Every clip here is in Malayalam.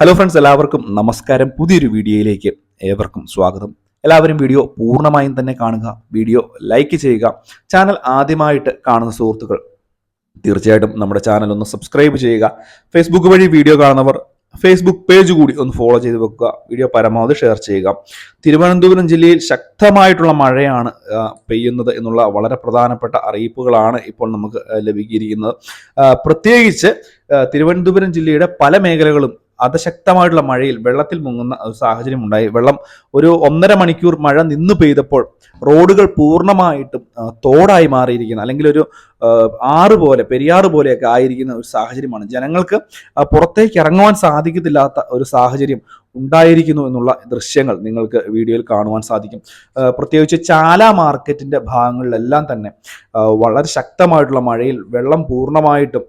ഹലോ ഫ്രണ്ട്സ് എല്ലാവർക്കും നമസ്കാരം. പുതിയൊരു വീഡിയോയിലേക്ക് ഏവർക്കും സ്വാഗതം. എല്ലാവരും വീഡിയോ പൂർണമായും തന്നെ കാണുക വീഡിയോ ലൈക്ക് ചെയ്യുക. ചാനൽ ആദ്യമായിട്ട് കാണുന്ന സുഹൃത്തുക്കൾ തീർച്ചയായിട്ടും നമ്മുടെ ചാനൽ ഒന്ന് സബ്സ്ക്രൈബ് ചെയ്യുക. ഫേസ്ബുക്ക് വഴി വീഡിയോ കാണുന്നവർ ഫേസ്ബുക്ക് പേജ് കൂടി ഒന്ന് ഫോളോ ചെയ്ത് വെക്കുക. വീഡിയോ പരമാവധി ഷെയർ ചെയ്യുക. തിരുവനന്തപുരം ജില്ലയിൽ ശക്തമായിട്ടുള്ള മഴയാണ് പെയ്യുന്നത് എന്നുള്ള വളരെ പ്രധാനപ്പെട്ട അറിയിപ്പുകളാണ് ഇപ്പോൾ നമുക്ക് ലഭിക്കുന്നത് പ്രത്യേകിച്ച് തിരുവനന്തപുരം ജില്ലയുടെ പല മേഖലകളും അതിശക്തമായിട്ടുള്ള മഴയിൽ വെള്ളത്തിൽ മുങ്ങുന്ന ഒരു സാഹചര്യം ഉണ്ടായി. വെള്ളം ഒരു ഒന്നര മണിക്കൂർ മഴ നിന്നു പെയ്തപ്പോൾ റോഡുകൾ പൂർണമായിട്ടും തോടായി മാറിയിരിക്കുന്ന. അല്ലെങ്കിൽ ഒരു ആറ് പോലെ പെരിയാറ് പോലെയൊക്കെ ആയിരിക്കുന്ന ഒരു സാഹചര്യമാണ്. ജനങ്ങൾക്ക് പുറത്തേക്ക് ഇറങ്ങുവാൻ സാധിക്കത്തില്ലാത്ത ഒരു സാഹചര്യം ഉണ്ടായിരിക്കുന്നു എന്നുള്ള ദൃശ്യങ്ങൾ നിങ്ങൾക്ക് വീഡിയോയിൽ കാണുവാൻ സാധിക്കും. പ്രത്യേകിച്ച് ചാല മാർക്കറ്റിന്റെ ഭാഗങ്ങളിലെല്ലാം തന്നെ വളരെ ശക്തമായിട്ടുള്ള മഴയിൽ വെള്ളം പൂർണമായിട്ടും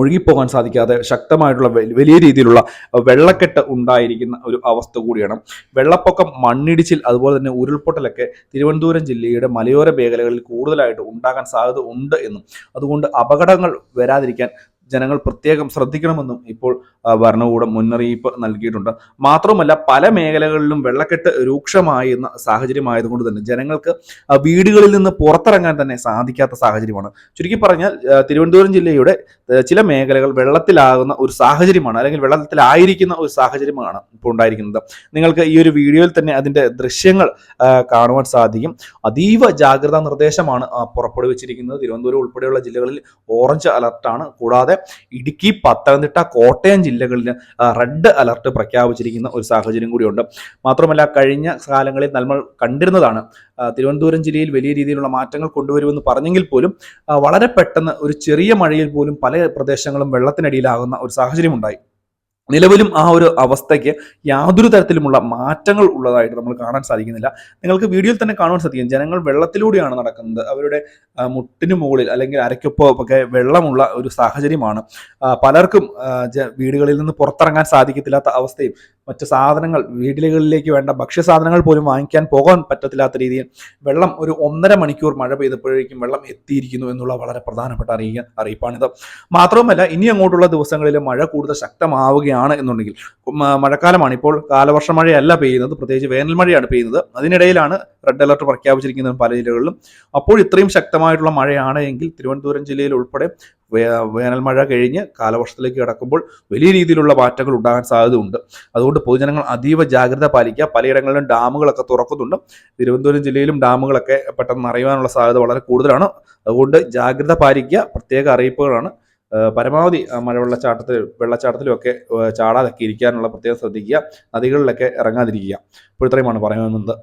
ഒഴുകിപ്പോകാൻ സാധിക്കാതെ ശക്തമായിട്ടുള്ള വലിയ രീതിയിലുള്ള വെള്ളക്കെട്ട് ഉണ്ടായിരിക്കുന്ന ഒരു അവസ്ഥ കൂടിയാണ്. വെള്ളപ്പൊക്കം മണ്ണിടിച്ചിൽ അതുപോലെ തന്നെ ഉരുൾപൊട്ടലൊക്കെ തിരുവനന്തപുരം ജില്ലയുടെ മലയോര മേഖലകളിൽ കൂടുതലായിട്ട് ഉണ്ടാകാൻ സാധ്യത ഉണ്ട് എന്നും. അതുകൊണ്ട് അപകടങ്ങൾ വരാതിരിക്കാൻ ജനങ്ങൾ പ്രത്യേകം ശ്രദ്ധിക്കണമെന്നും ഇപ്പോൾ ഭരണകൂടം മുന്നറിയിപ്പ് നൽകിയിട്ടുണ്ട്. മാത്രമല്ല പല മേഖലകളിലും വെള്ളക്കെട്ട് രൂക്ഷമായിരുന്ന സാഹചര്യമായതുകൊണ്ട് തന്നെ ജനങ്ങൾക്ക് വീടുകളിൽ നിന്ന് പുറത്തിറങ്ങാൻ തന്നെ സാധിക്കാത്ത സാഹചര്യമാണ്. ചുരുക്കി പറഞ്ഞാൽ തിരുവനന്തപുരം ജില്ലയുടെ ചില മേഖലകൾ വെള്ളത്തിലാകുന്ന ഒരു സാഹചര്യമാണ് അല്ലെങ്കിൽ വെള്ളത്തിലായിരിക്കുന്ന ഒരു സാഹചര്യമാണ് ഇപ്പോൾ ഉണ്ടായിരിക്കുന്നത്. നിങ്ങൾക്ക് ഈ ഒരു വീഡിയോയിൽ തന്നെ അതിന്റെ ദൃശ്യങ്ങൾ കാണുവാൻ സാധിക്കും. അതീവ ജാഗ്രതാ നിർദ്ദേശമാണ് പുറപ്പെടുവിച്ചിരിക്കുന്നത്. തിരുവനന്തപുരം ഉൾപ്പെടെയുള്ള ജില്ലകളിൽ ഓറഞ്ച് അലർട്ടാണ് കൂടാതെ ഇടുക്കി പത്തനംതിട്ട കോട്ടയം ജില്ലകളിൽ റെഡ് അലർട്ട് പ്രഖ്യാപിച്ചിരിക്കുന്ന ഒരു സാഹചര്യം കൂടിയുണ്ട്. മാത്രമല്ല കഴിഞ്ഞ കാലങ്ങളിൽ നമ്മൾ കണ്ടിരുന്നതാണ് തിരുവനന്തപുരം ജില്ലയിൽ വലിയ രീതിയിലുള്ള മാറ്റങ്ങൾ കൊണ്ടുവരുമെന്ന് പറഞ്ഞെങ്കിൽ പോലും വളരെ പെട്ടെന്ന് ഒരു ചെറിയ മഴയിൽ പോലും പല പ്രദേശങ്ങളും വെള്ളത്തിനടിയിലാകുന്ന ഒരു സാഹചര്യം ഉണ്ടായി. നിലവിലും ആ ഒരു അവസ്ഥയ്ക്ക് യാതൊരു തരത്തിലുമുള്ള മാറ്റങ്ങൾ ഉള്ളതായിട്ട് നമ്മൾ കാണാൻ സാധിക്കുന്നില്ല. നിങ്ങൾക്ക് വീഡിയോയിൽ തന്നെ കാണാൻ സാധിക്കും. ജനങ്ങൾ വെള്ളത്തിലൂടെയാണ് നടക്കുന്നത്. അവരുടെ മുട്ടിന് മുകളിൽ അല്ലെങ്കിൽ അരയ്ക്കൊപ്പം ഒക്കെ വെള്ളമുള്ള ഒരു സാഹചര്യമാണ്. പലർക്കും വീടുകളിൽ നിന്ന് പുറത്തിറങ്ങാൻ സാധിക്കത്തില്ലാത്ത അവസ്ഥയും മറ്റ് സാധനങ്ങൾ വീടുകളിലേക്ക് വേണ്ട ഭക്ഷ്യസാധനങ്ങൾ പോലും വാങ്ങിക്കാൻ പോകാൻ പറ്റത്തില്ലാത്ത രീതിയിൽ വെള്ളം ഒരു ഒന്നര മണിക്കൂർ മഴ പെയ്തപ്പോഴേക്കും വെള്ളം എത്തിയിരിക്കുന്നു എന്നുള്ള വളരെ പ്രധാനപ്പെട്ട അറിയിക്ക അറിയിപ്പാണിത്. മാത്രവുമല്ല ഇനി അങ്ങോട്ടുള്ള ദിവസങ്ങളിൽ മഴ കൂടുതൽ ശക്തമാവുകയാണ് എന്നുണ്ടെങ്കിൽ മഴക്കാലമാണ് ഇപ്പോൾ കാലവർഷ മഴയല്ല പെയ്യുന്നത് പ്രത്യേകിച്ച് വേനൽ മഴയാണ് പെയ്യുന്നത്. അതിനിടയിലാണ് റെഡ് അലർട്ട് പ്രഖ്യാപിച്ചിരിക്കുന്നത് പല ജില്ലകളിലും. അപ്പോൾ ഇത്രയും ശക്തമായിട്ടുള്ള മഴയാണ് എങ്കിൽ തിരുവനന്തപുരം ജില്ലയിൽ ഉൾപ്പെടെ വേനൽ മഴ കഴിഞ്ഞ് കാലവർഷത്തിലേക്ക് കടക്കുമ്പോൾ വലിയ രീതിയിലുള്ള മാറ്റങ്ങൾ ഉണ്ടാകാൻ സാധ്യതയുണ്ട്. അതുകൊണ്ട് പൊതുജനങ്ങൾ അതീവ ജാഗ്രത പാലിക്കുക. പലയിടങ്ങളിലും ഡാമുകളൊക്കെ തുറക്കുന്നുണ്ട്. തിരുവനന്തപുരം ജില്ലയിലും ഡാമുകളൊക്കെ പെട്ടെന്ന് അറിയാനുള്ള സാധ്യത വളരെ കൂടുതലാണ്. അതുകൊണ്ട് ജാഗ്രത പാലിക്കുക. പ്രത്യേക അറിയിപ്പുകളാണ്. പരമാവധി മഴവെള്ളച്ചാട്ടത്തിൽ വെള്ളച്ചാട്ടത്തിലും ഒക്കെ ആ, ചാടാതൊക്കെ ഇരിക്കാനുള്ള പ്രത്യേകം ശ്രദ്ധിക്കുക. നദികളിലൊക്കെ ഇറങ്ങാതിരിക്കുക. ഇപ്പോൾ ഇത്രയുമാണ് പറയാൻ വന്നത്